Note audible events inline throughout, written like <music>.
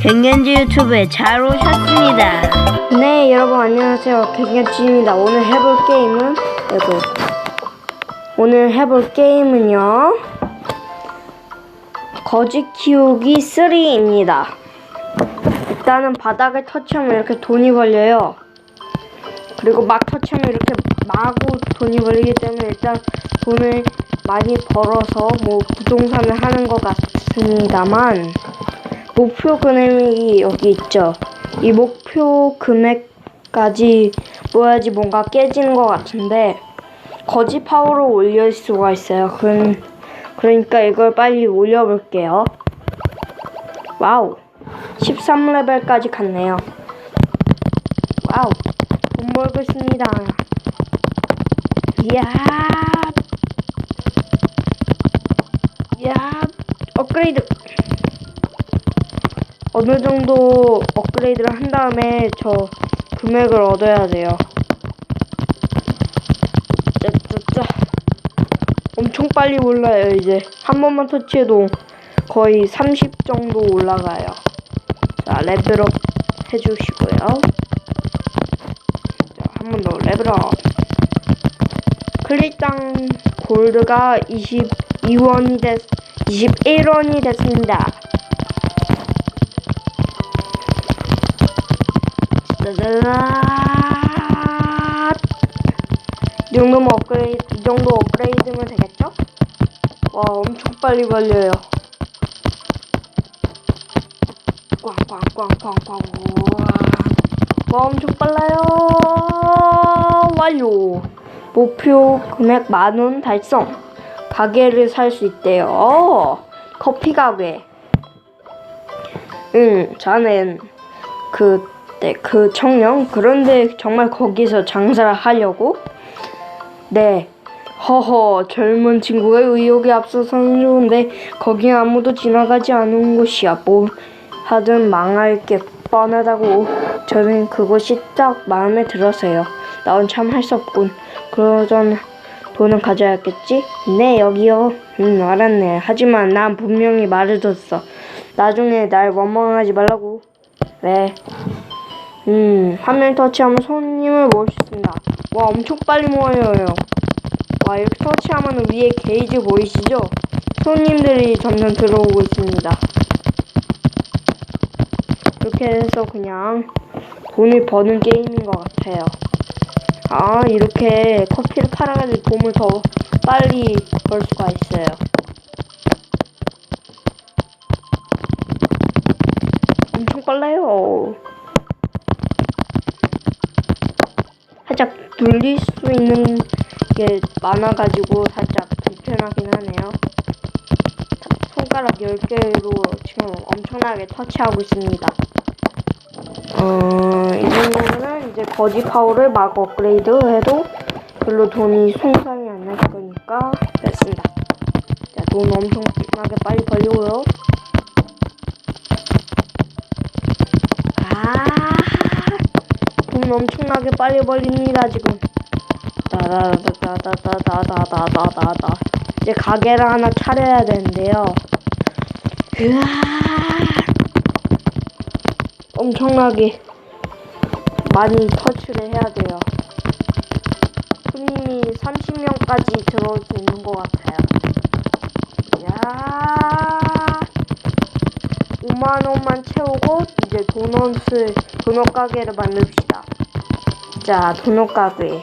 갱년지 유튜브에 잘 오셨습니다. 네, 여러분 안녕하세요. 갱년지입니다. 오늘 해볼 게임은 이거. 오늘 해볼 게임은요. 거지 키우기 3입니다. 일단은 바닥을 터치하면 이렇게 돈이 걸려요. 그리고 막 터치하면 이렇게 마구 돈이 걸리기 때문에 일단 돈을 많이 벌어서 뭐 부동산을 하는 것 같습니다만 목표 금액이 여기 있죠. 이 목표 금액까지 모아야지 뭔가 깨지는 것 같은데 거지 파워로 올릴 수가 있어요. 그, 그러니까 이걸 빨리 올려볼게요. 와우. 13레벨까지 갔네요. 와우. 돈 벌고 있습니다. 이야. 이야. 업그레이드. 어느 정도 업그레이드를 한 다음에 저 금액을 얻어야 돼요. 짜짜짜. 엄청 빨리 올라요, 이제. 한 번만 터치해도 거의 30 정도 올라가요. 자, 레벨업 해주시고요. 자, 한 번 더 레벨업. 클릭당 골드가 22원이 됐, 21원이 됐습니다. 짜자잔. 이 정도면 업그레이드, 이 정도 업그레이드면 되겠죠? 와, 엄청 빨리 걸려요. 꽝꽝꽝꽝꽝. 와, 엄청 빨라요. 완료. 목표 금액 만 원 달성. 가게를 살 수 있대요. 어, 커피 가게. 응, 저는 그 때그 청년 그런데 정말 거기서 장사를 하려고? 네. 허허 젊은 친구의 의욕이 앞서서는 좋은데 거기 아무도 지나가지 않은 곳이야. 뭐 하든 망할 게 뻔하다고. 저는 그곳이 딱 마음에 들어서요. 난참할 수 없군. 그러던 돈은 가져야겠지? 네 여기요. 음 알았네. 하지만 난 분명히 말해줬어. 나중에 날 원망하지 말라고. 네 음, 화면 터치하면 손님을 모을 수 있습니다. 와, 엄청 빨리 모여요. 와, 이렇게 터치하면 위에 게이지 보이시죠? 손님들이 점점 들어오고 있습니다. 이렇게 해서 그냥 돈을 버는 게임인 것 같아요. 아, 이렇게 커피를 팔아가지고 돈을 더 빨리 벌 수가 있어요. 엄청 빨라요. 살짝 눌릴 수 있는 게 많아가지고 살짝 불편하긴 하네요. 손가락 10개로 지금 엄청나게 터치하고 있습니다. 어, 이 정도면 이제 거지 파워를 막 업그레이드 해도 별로 돈이 손상이 안 날 거니까 됐습니다. 자, 돈 엄청나게 빨리 벌려고요. 아, 돈 엄청나게 빨리 벌립니다 지금. 다다다다다다다다다다다. 이제 가게를 하나 차려야 되는데요. 으아, 엄청나게 많이 터치를 해야 돼요. 손님이 30명까지 들어올 수 있는 것 같아요. 야. 5만 원만 채우고 이제 도넛을 도넛 가게를 만듭시다. 자, 도넛 가게.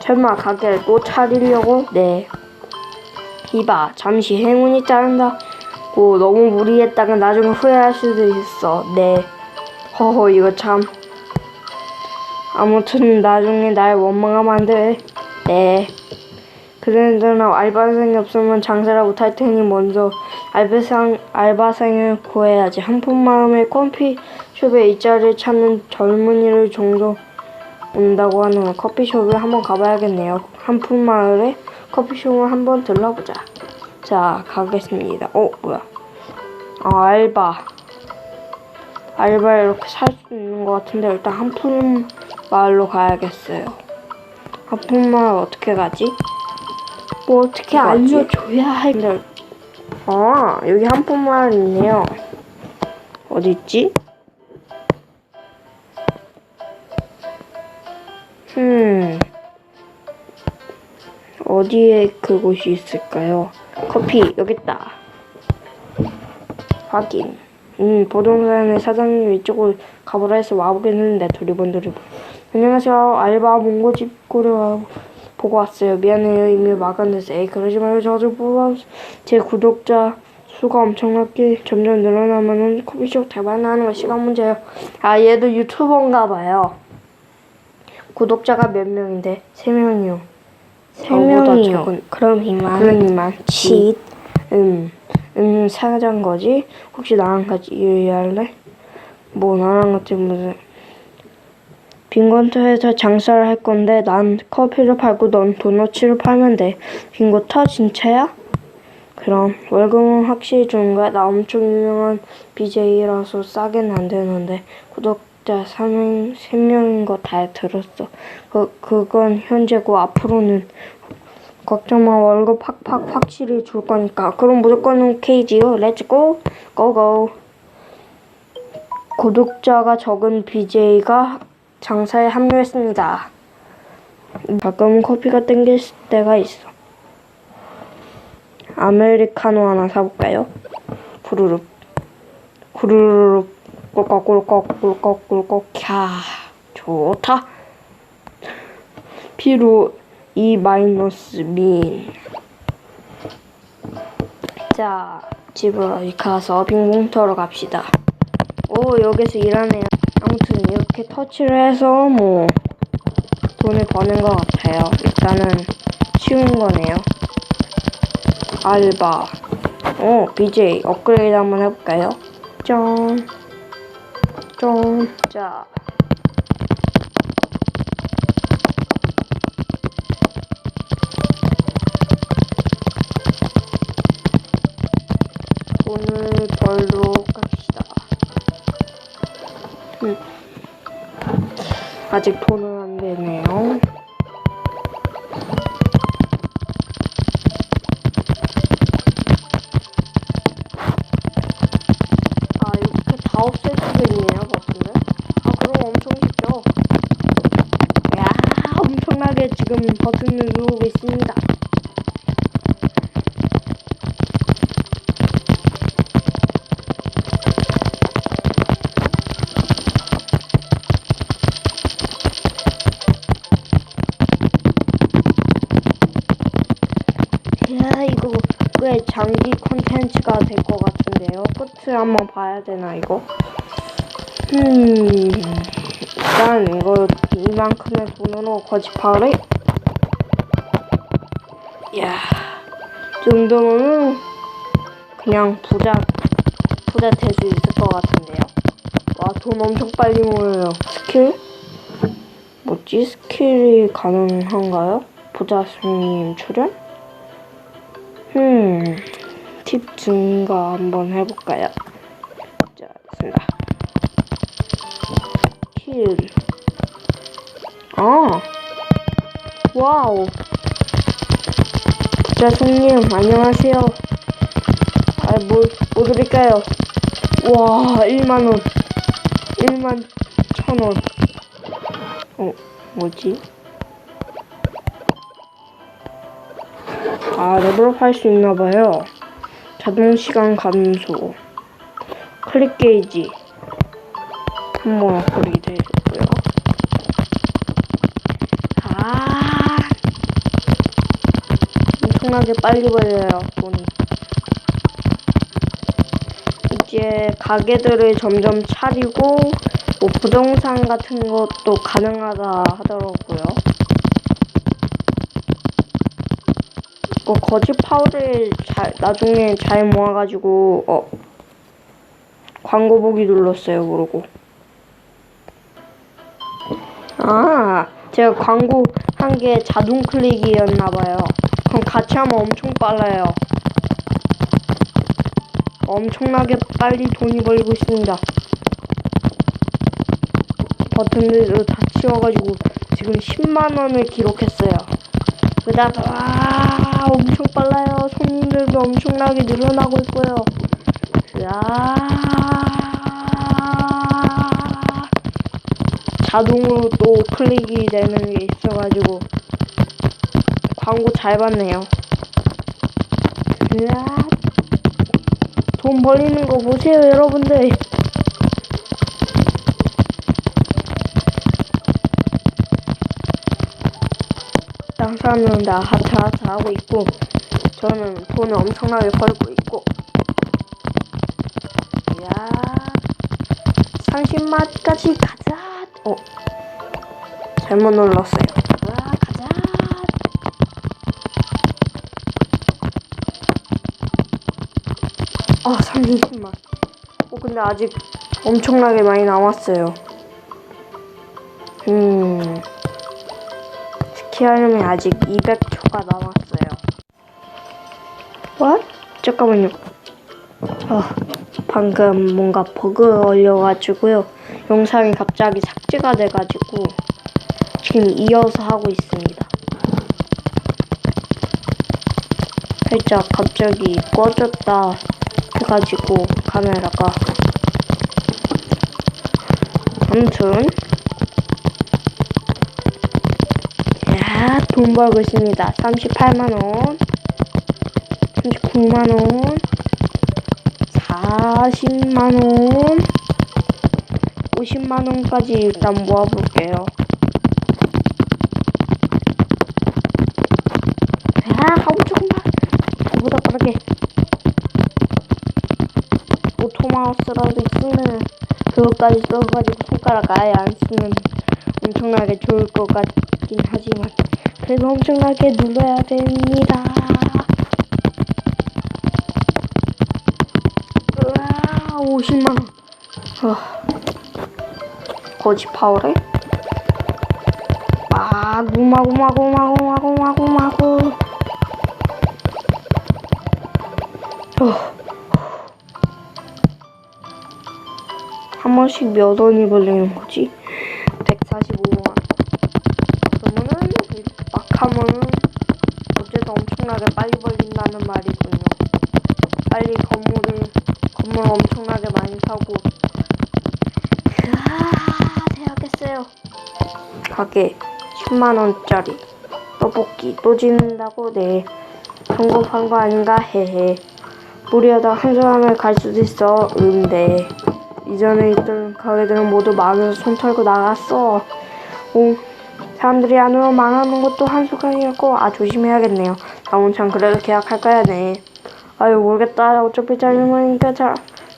설마 가게를 또 차리려고? 네. 이봐, 잠시 행운이 따른다고 너무 무리했다가 나중에 후회할 수도 있어. 네. 허허, 이거 참. 아무튼 나중에 날 원망하면 안 돼. 네. 그러나 알바생이 없으면 장사를 못할 테니 먼저 알바생, 알바생을 구해야지. 한푼 마음에 커피숍에 일자리를 찾는 젊은이를 종종 온다고 하는 커피숍을 한번 가봐야겠네요. 한푼 마을에 커피숍을 한번 들러보자. 자, 가겠습니다. 어, 뭐야. 아, 알바. 알바 이렇게 살 수 있는 것 같은데 일단 한푼 마을로 가야겠어요. 한푼 마을 어떻게 가지? 뭐 어떻게 알려줘야 할. 근데 아 여기 한푼 마을 있네요. 어딨지? 음, 어디에 그곳이 있을까요? 커피, 여기 있다. 확인. 음, 부동산의 사장님 이쪽으로 가보라 해서 와보겠는데 두리번 두리번. 안녕하세요. 알바 몽고 집구려 보고 왔어요. 미안해요. 이미 마감됐어요. 에이, 그러지 말고 저도 보고 제 구독자 수가 엄청나게 점점 늘어나면은 커피숍 대박 나는 거 시간 문제예요. 아, 얘도 유튜버인가 봐요. 구독자가 몇 명인데? 세 명이요. 세 저보다 명이요. 적은- 그럼 이만. 그러니만 치. 음, 음, 사장 거지? 혹시 나랑 같이 일할래? 뭐 나랑 같이 무슨 빈곤터에서 장사를 할 건데 난 커피를 팔고 넌 도너츠를 팔면 돼. 빈곤터 진짜야? 그럼 월급은 확실히 주는 거야? 나 엄청 유명한 BJ라서 싸게는 안 되는데 구독 자 3명, 3명인 거 다 들었어. 그, 그건 현재고 앞으로는 걱정 마 월급 팍팍 확실히 줄 거니까. 그럼 무조건 오케이지요. 렛츠고 고고 구독자가 적은 BJ가 장사에 합류했습니다. 가끔은 커피가 땡길 때가 있어. 아메리카노 하나 사볼까요? 부르륵 구르르륵 꿀꺽 꿀꺽 꿀꺽 꿀꺽 캬 좋다 피로 이 마이너스 민. 자, 집으로 가서 빙봉터로 갑시다. 오, 여기서 일하네요. 아무튼 이렇게 터치를 해서 뭐 돈을 버는 것 같아요. 일단은 쉬운 거네요. 알바. 오, BJ 업그레이드 한번 해볼까요? 짠. 짠. 자. 돈을 벌러 갑시다. 음. 아직 돈은 거짓말을 야 정도면 그냥 부자 부자 될 수 있을 것 같은데요. 와 돈 엄청 빨리 모여요. 스킬 뭐지 스킬이 가능한가요? 부자 손님 출연? 음, 팁 증가 한번 해볼까요? 자, 됐습니다. 힐. 아, 와우. 자, 손님, 안녕하세요. 아, 뭐, 뭐 드릴까요? 와, 1만원. 1만 1천원. 어, 뭐지? 아, 레벨업 할 수 있나 봐요. 자동 시간 감소. 클릭 게이지. 한번 업그레이드 해줬고요. 아, 엄청나게 빨리 벌려요, 돈이. 이제 가게들을 점점 차리고, 뭐 부동산 같은 것도 가능하다 하더라고요. 어, 거짓 파우를 잘, 나중에 잘 모아가지고, 어, 광고 보기 눌렀어요, 모르고. 아, 제가 광고 한 게 자동 클릭이었나봐요. 그럼 같이 하면 엄청 빨라요. 엄청나게 빨리 돈이 벌고 있습니다. 버튼들을 다 치워가지고 지금 10만원을 기록했어요. 그다 와 아, 엄청 빨라요. 손님들도 엄청나게 늘어나고 있고요. 야 자동으로 또 클릭이 되는 게 있어가지고 광고 잘 봤네요. 돈 벌리는 거 보세요, 여러분들. 다른 사람들은 다 하트 하트 하고 있고 저는 돈을 엄청나게 벌고 있고. 이야 30만까지 가자. 어. 잘못 눌렀어요 와 가자 아 30만 어 근데 아직 엄청나게 많이 남았어요 음 스키하려면 아직 200초가 남았어요. What? 잠깐만요. 아, 방금 뭔가 버그 걸려가지고요. 영상이 갑자기 삭제가 돼가지고 지금 이어서 하고 있습니다. 살짝 갑자기 꺼졌다 해가지고 카메라가 아무튼 야, 돈 벌고 있습니다. 38만원, 39만원, 40만원, 50만원까지 일단 모아볼게요. 아, 하고 조금만. 저보다 빠르게. 오토 마우스라도 있으면 그것까지 써가지고 손가락 아예 안 쓰면 엄청나게 좋을 것 같긴 하지만 그래도 엄청나게 눌러야 됩니다. 으아, 50만 원. 아, 거지 파워래? 마구 마구 한 번씩 몇 원이 걸리는 거지? 145원. 그러면은 막 하면은 어째서 엄청나게 빨리 벌린다는 말이군요. 빨리 건물을 건물 엄청나게 많이 사고. 아, 대학했어요. 가게 10만 원짜리 떡볶이 또 짓는다고 네. 성공한 거 아닌가 헤헤. 무리하다 한 사람을 갈 수도 있어. 음, 네. 이전에 있던 가게들은 모두 망해서 손 털고 나갔어. 오, 사람들이 안 오면 망하는 것도 한순간이었고, 아, 조심해야겠네요. 다음은 참 그래도 계약할 거야, 네. 아유, 모르겠다. 어차피 잘린 거니까 잘,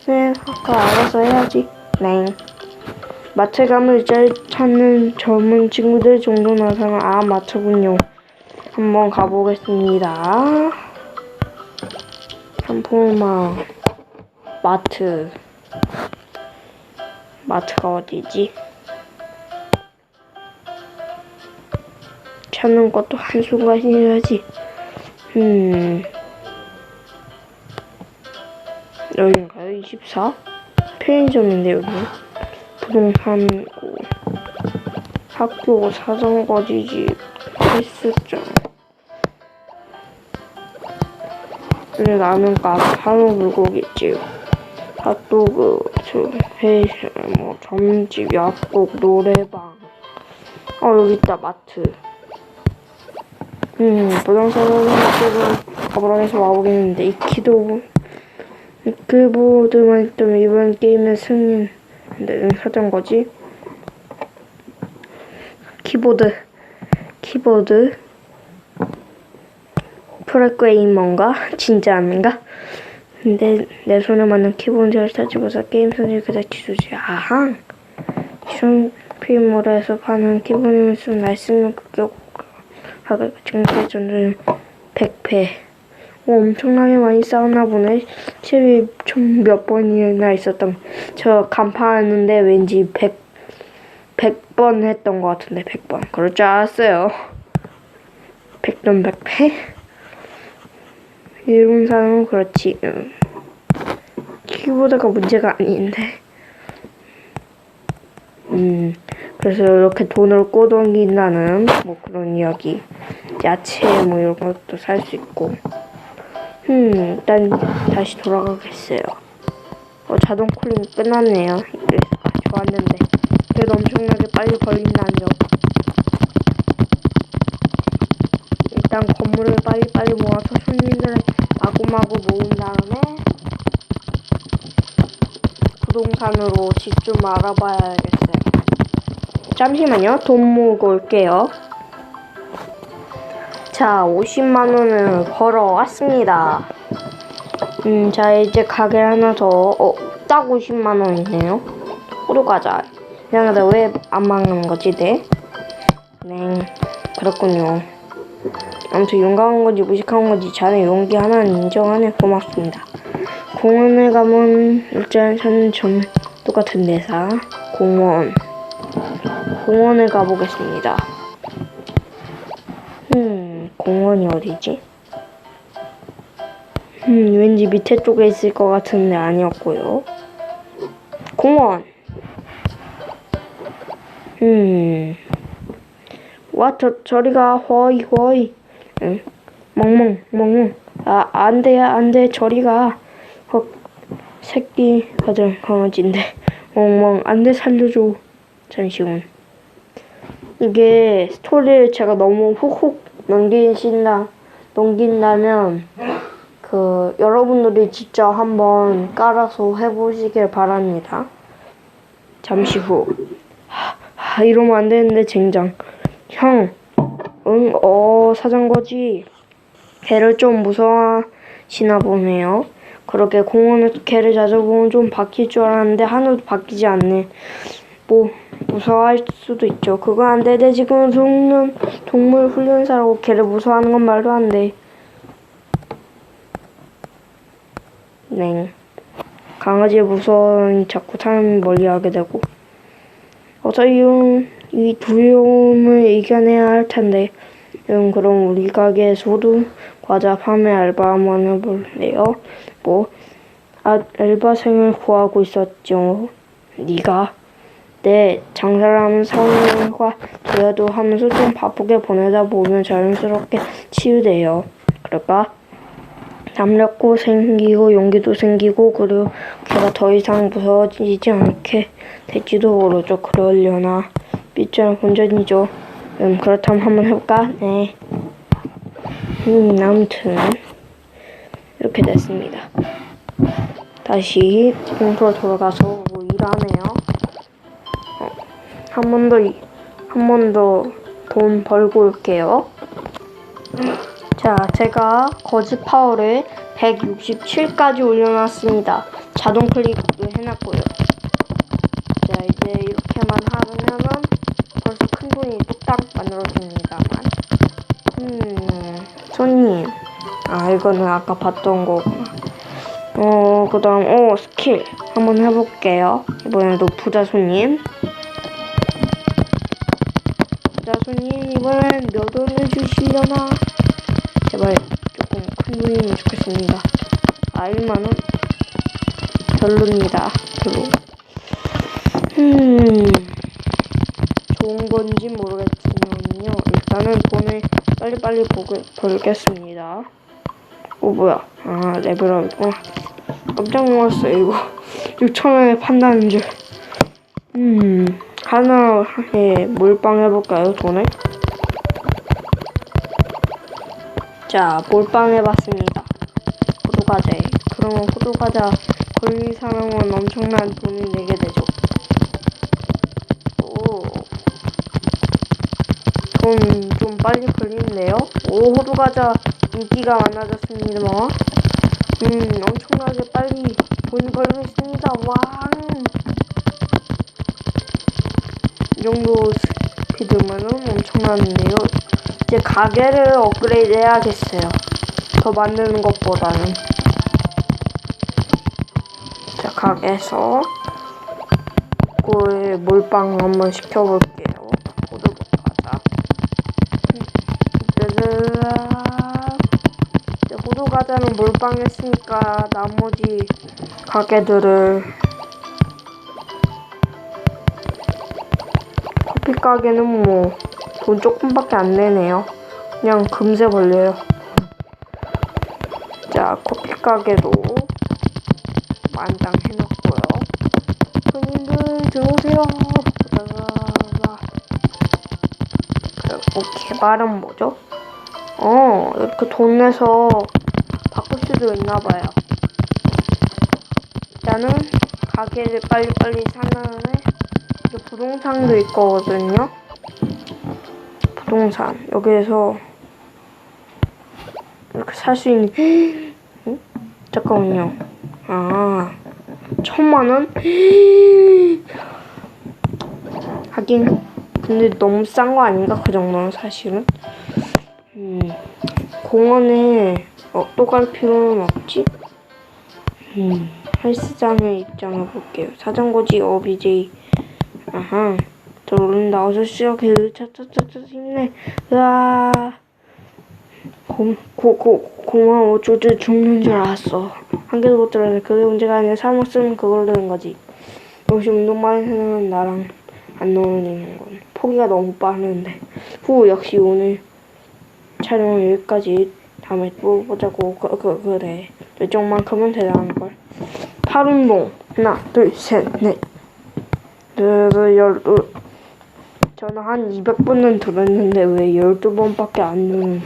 네, 아까 알아서 해야지. 네. 가면 잘 찾는 젊은 친구들 정도 나서는, 아, 마트군요. 한번 가보겠습니다. 한포마 마트. 마트가 어디지? 찾는 것도 한순간이라지. 음. 여긴가요? 24? 편의점인데, 여기. 부동산고. 학교, 사정거지집, 헬스장. 그래, 라면값, 한우 불고기집. 핫도그, 저, 회식, 뭐, 점집, 약국, 노래방. 어, 여기 있다, 마트. 음, 부동산은 지금 가보라 해서 와보겠는데, 이키도, 키보드만 있다면 이번 게임의 승인, 네, 사던 거지? 키보드, 키보드. 프로게이머인가? 진짜 아닌가? 내, 내 손에 맞는 키보드를 찾으면서 게임 그닥 지수지. 아항. 쇼핑몰에서 파는 키보드를 쓴 날씨는 급격하게 증세 전을 100배. 오, 엄청나게 많이 싸웠나 보네. 칩이 총 몇 번이나 있었던. 저 간판하는데 왠지 100, 100번 했던 것 같은데, 100번. 그럴 줄 알았어요. 100돈 100패? 이런 사람은 그렇지. 응. 키보드가 문제가 아닌데. 음, 그래서 이렇게 돈을 꼬동긴다는 뭐 그런 이야기. 야채 뭐 이런 것도 살 수 있고. 음, 일단 다시 돌아가겠어요. 어, 자동 쿨링 끝났네요. 그래서 좋았는데. 그래도 엄청나게 빨리 걸린다는 점. 일단 건물을 빨리빨리 모아서 손님들을 마구마구 모은 다음에 부동산으로 집 좀 알아봐야겠어요. 잠시만요. 돈 모으고 올게요. 자, 50만 원을 벌어 왔습니다. 음, 자, 이제 가게 하나 더, 어, 딱 50만 원이네요. 호두 과자. 미안하다, 왜 안 막는 거지, 네? 네, 그렇군요. 아무튼 용감한 건지 무식한 건지 자네 용기 하나는 인정하네 고맙습니다. 공원에 가면 일자리 찾는 점 똑같은 대사. 공원. 공원에 가보겠습니다. 음, 공원이 어디지? 음, 왠지 밑에 쪽에 있을 것 같은데 아니었고요. 공원. 음. 와, 저, 저리가, 허이, 허이. 응. 멍멍, 멍멍. 아, 안 돼, 안 돼, 저리가. 헉, 새끼 아들 강아지인데. 멍멍, 안 돼, 살려줘. 잠시만. 이게 스토리를 제가 너무 훅훅 넘기신다, 넘긴다면, 그, 여러분들이 직접 한번 깔아서 해보시길 바랍니다. 잠시 후. 하, 하, 이러면 안 되는데, 젠장. 형, 응, 어, 사장거지. 개를 좀 무서워하시나 보네요. 그렇게 공원에서 개를 자주 보면 좀 바뀔 줄 알았는데 하나도 바뀌지 않네. 뭐 무서워할 수도 있죠. 그거 안 돼. 내 지금 동물 동물 훈련사라고 개를 무서워하는 건 말도 안 돼. 네. 강아지 무서워하니 자꾸 사람이 멀리하게 되고. 어서 이, 이 두려움을 이겨내야 할 텐데. 음, 그럼 우리 가게 소두 과자 판매 알바 한번 해볼래요? 뭐, 아, 알바생을 구하고 있었죠. 네가 네, 장사를 하면 성과 되어도 하면서 좀 바쁘게 보내다 보면 자연스럽게 치유돼요. 그럴까? 담력도 생기고 용기도 생기고 그리고 걔가 더 이상 무서워지지 않게 될지도 모르죠. 그러려나 삐뚤한 본전이죠. 음 그렇다면 한번 해볼까? 네. 음 아무튼 이렇게 됐습니다. 다시 공터로 돌아가서 뭐 일하네요. 한번 더, 한 번 더 돈 벌고 올게요. 자, 제가 거즈 파워를 167까지 올려놨습니다. 자동 클릭도 해놨고요. 자, 이제 이렇게만 하면은 벌써 큰 돈이 뚝딱 만들어집니다만. 음, 손님. 아, 이거는 아까 봤던 거구나. 어, 그 다음, 오, 스킬. 한번 해볼게요. 이번에도 부자 손님. 자, 손님, 이번엔 몇 원을 주시려나? 제발 조금 큰 돈이면 좋겠습니다. 아, 1만원? 별로입니다. 별로. 음, 건지 모르겠지만요. 일단은 돈을 빨리빨리 보게, 벌겠습니다. 오, 뭐야. 아, 레벨업이구나. 깜짝 놀랐어요, 이거. <laughs> 6천원에 판다는 줄. 음, 하나에 몰빵 해볼까요, 돈을? 자, 몰빵 해봤습니다. 호두과자에. 그러면 호두과자 걸린 사람은 엄청난 돈을 내게 되죠. 오. 돈좀 빨리 걸리는데요? 오, 호두과자 인기가 많아졌습니다. 뭐. 음, 엄청나게 빨리 돈이 벌고 있습니다. 왕! 이 정도 스피드면은 엄청나는데요. 이제 가게를 업그레이드 해야겠어요. 더 만드는 것보다는. 자, 가게에서 꿀 몰빵 한번 시켜볼게요. 과장이 몰빵했으니까 나머지 가게들을 커피 가게는 뭐 돈 조금밖에 안 내네요. 그냥 금세 벌려요. 자, 커피 가게도 만장 해놨고요. 손님들 들어오세요. 그리고 뭐 개발은 뭐죠? 어, 이렇게 돈 내서 수도 있나 봐요. 일단은 가게를 빨리빨리 산 다음에 부동산도 있거든요. 부동산 여기에서 이렇게 살 수 있는 응? 잠깐만요. 아 천만 원? 하긴 근데 너무 싼 거 아닌가 그 정도는 사실은. 음 공원에 어, 또 갈 필요는 없지. 음 헬스장을 입장해 볼게요. 사정거지 어비제이. 아하 들어오른다 어서 시작해 차차차차 힘내. 으아. 고 고 고마워. 조주 죽는 줄 알았어. 한 개도 못 들었네. 그게 문제가 아니라 사람 쓰면 그걸로 되는 거지. 역시 운동 많이 하는 나랑 안 어울리는 건 포기가 너무 빠르는데. 후 역시 오늘 촬영은 여기까지 다음에 또 보자고 그, 그, 그래 열정만큼은 대단한 걸 팔 운동 하나 둘셋넷 네, 열두 저는 한 200번은 들었는데 왜 12번밖에 안 되는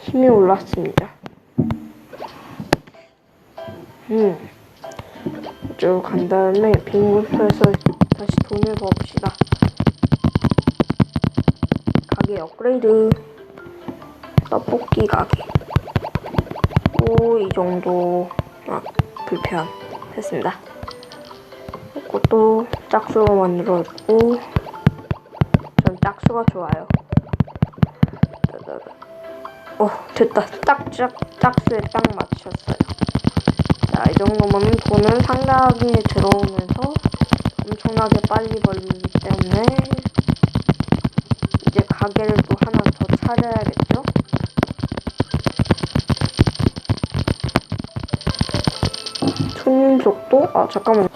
힘이 올랐습니다. 음. 쭉 간 다음에 빈부터에서 다시 돈을 벌읍시다. 가게 업그레이드. 떡볶이 가게. 오, 이 정도. 아, 불편. 됐습니다. 이것도 짝수로 만들어주고 전 짝수가 좋아요. 어 됐다 딱 짝, 짝수에 딱 맞췄어요. 자 이 정도면 돈은 상당하게 들어오면서 엄청나게 빨리 벌리기 때문에 이제 가게를 또 속도? 아 잠깐만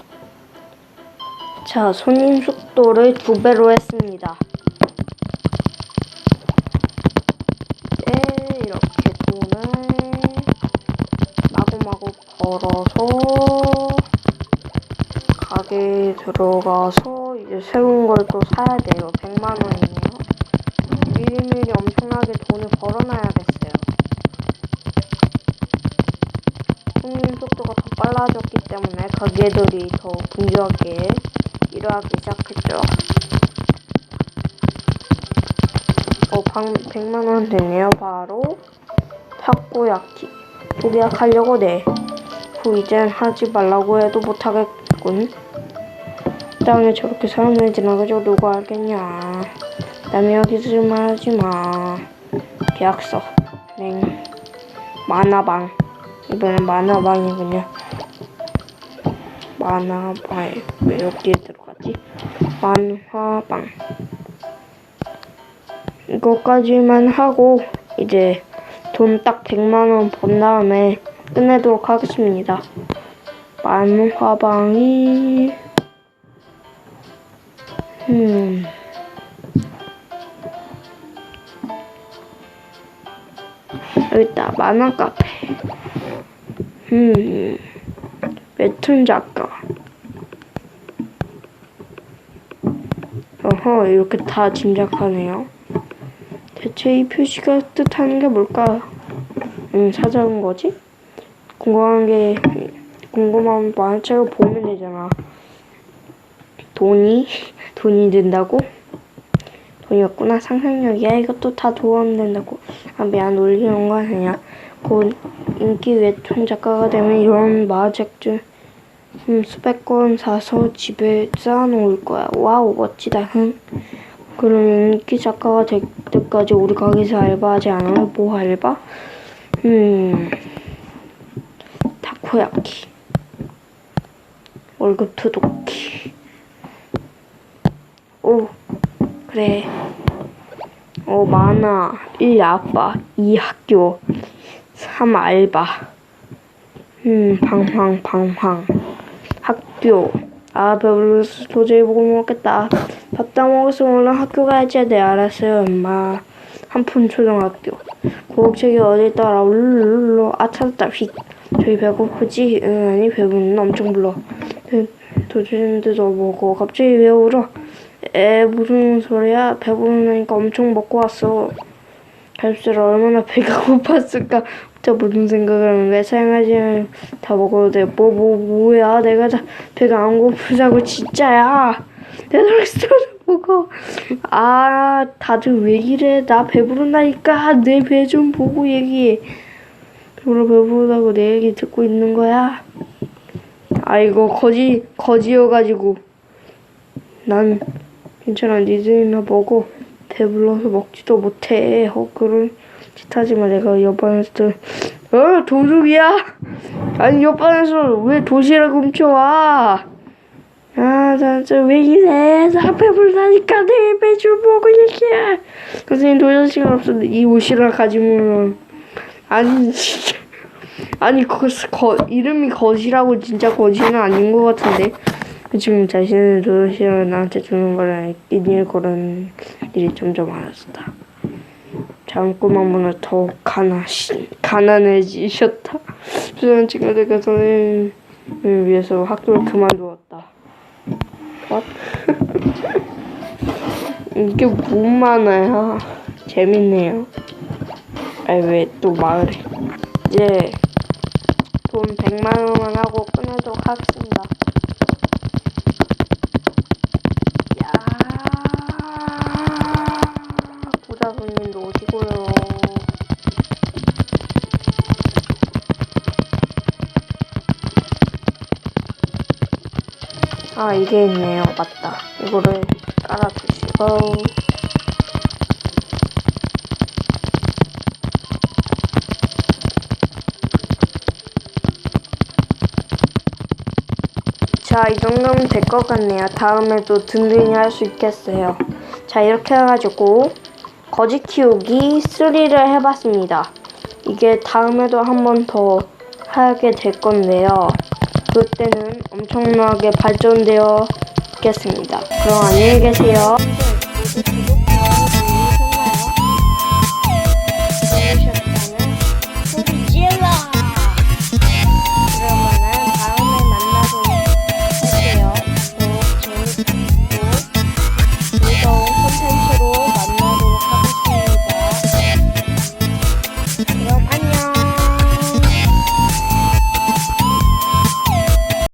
자, 손님 속도를 두 배로 했습니다. 이제 이렇게 돈을 마구마구 걸어서 가게에 들어가서 이제 새로운 걸 또 사야 돼요. 100만 원이네요. 미리미리 엄청나게 돈을 벌어놔야겠어요. 손님 속도가 더 빨라졌기 때문에 가게들이 더 분주하게 일하기 시작했죠. 어, 방 100만 원 되네요. 바로 타코야키 도계약하려고 네. 후 이젠 하지 말라고 해도 못하겠군. 땅에 저렇게 사람들이 지나가지고 누가 알겠냐. 남이 여기서 좀 하지 마. 계약서. 네. 만화방. 이번엔 만화방이군요. 만화방 왜 여기에 들어가지? 만화방 이거까지만 하고 이제 돈 딱 100만 원 번 다음에 끝내도록 하겠습니다. 만화방이 음 여기 있다 만화 카페 음 웹툰 작가. 어허 이렇게 다 짐작하네요. 대체 이 표시가 뜻하는 게 뭘까? 음 찾아온 거지? 궁금한 게 궁금한 만화책을 보면 되잖아. 돈이? <laughs> 돈이 든다고? 돈이 없구나 상상력이야? 이것도 다 도움 된다고. 아 미안 놀리는 거 아니야 곧 인기 웹툰 작가가 되면 이런 만화책들 음, 수백 권 사서 집에 쌓아놓을 거야. 와우, 멋지다. 흥. 그럼 인기 작가가 될 때까지 우리 가게에서 알바하지 않아요? 뭐 알바? 음, 타코야키. 월급 투도키. 오, 그래. 어, 만화. 1 아빠. 2 학교. 3 알바. 음, 방황, 방황. 학교. 아, 배불러서 도저히 못 먹겠다. 밥다 먹었으면 얼른 학교 가야지. 네, 알았어요, 엄마. 한푼 초등학교. 고급책이 어디 있더라? 울룰룰루. 아, 찾았다. 휙. 저희 배고프지? 응, 아니, 배부르는 엄청 불러. 도저히 도 먹어. 갑자기 왜 울어? 에 무슨 소리야? 배부르니까 엄청 먹고 왔어. 갈수록 얼마나 배가 <laughs> 고팠을까? 진짜 무슨 생각을 왜 사용하지? 다 먹어도 돼. 뭐, 뭐, 뭐야? 내가 다 배가 안 고프다고 진짜야. 그랬어. 먹어. 아, 다들 왜 이래? 나 배부른다니까. 내 배 좀 보고 얘기해. 배부르 배부르다고 내 얘기 듣고 있는 거야? 아이고 거지 거지여가지고 난 괜찮아 니들이나 먹어 배불러서 먹지도 못해. 어 그런 짓 하지마. 내가 옆반에서 어 도둑이야? 아니 옆반에서 왜 도시락 훔쳐와? 아 진짜 왜 이래? 나 배불다니까 내 배좀 먹고 얘기해 선생님 도전 시간 없어 이 옷이랑 가지면 아니 진짜. 아니 거, 거 이름이 거지라고 진짜 거지는 아닌 것 같은데. 지금 자신의 도시락을 나한테 주는 거라 이일 그런 일이 점점 많아졌다. 장구멍문은 더욱 가나 가난해지셨다. 주는 친구들과 선생님을 위해서 학교를 그만두었다. <laughs> 이게 뭔 만화야? 재밌네요. 아니 왜 또 마을에 이제 돈 100만 원만 하고 끊어도록 하겠습니다. 야, 부자 손님도 오시고요. 아, 이게 있네요. 맞다. 이거를 깔아주시고. 자, 이 정도면 될 것 같네요. 다음에도 든든히 할 수 있겠어요. 자, 이렇게 해가지고 거지 키우기 3를 해봤습니다. 이게 다음에도 한 번 더 하게 될 건데요. 그때는 엄청나게 발전되어 있겠습니다. 그럼 안녕히 계세요.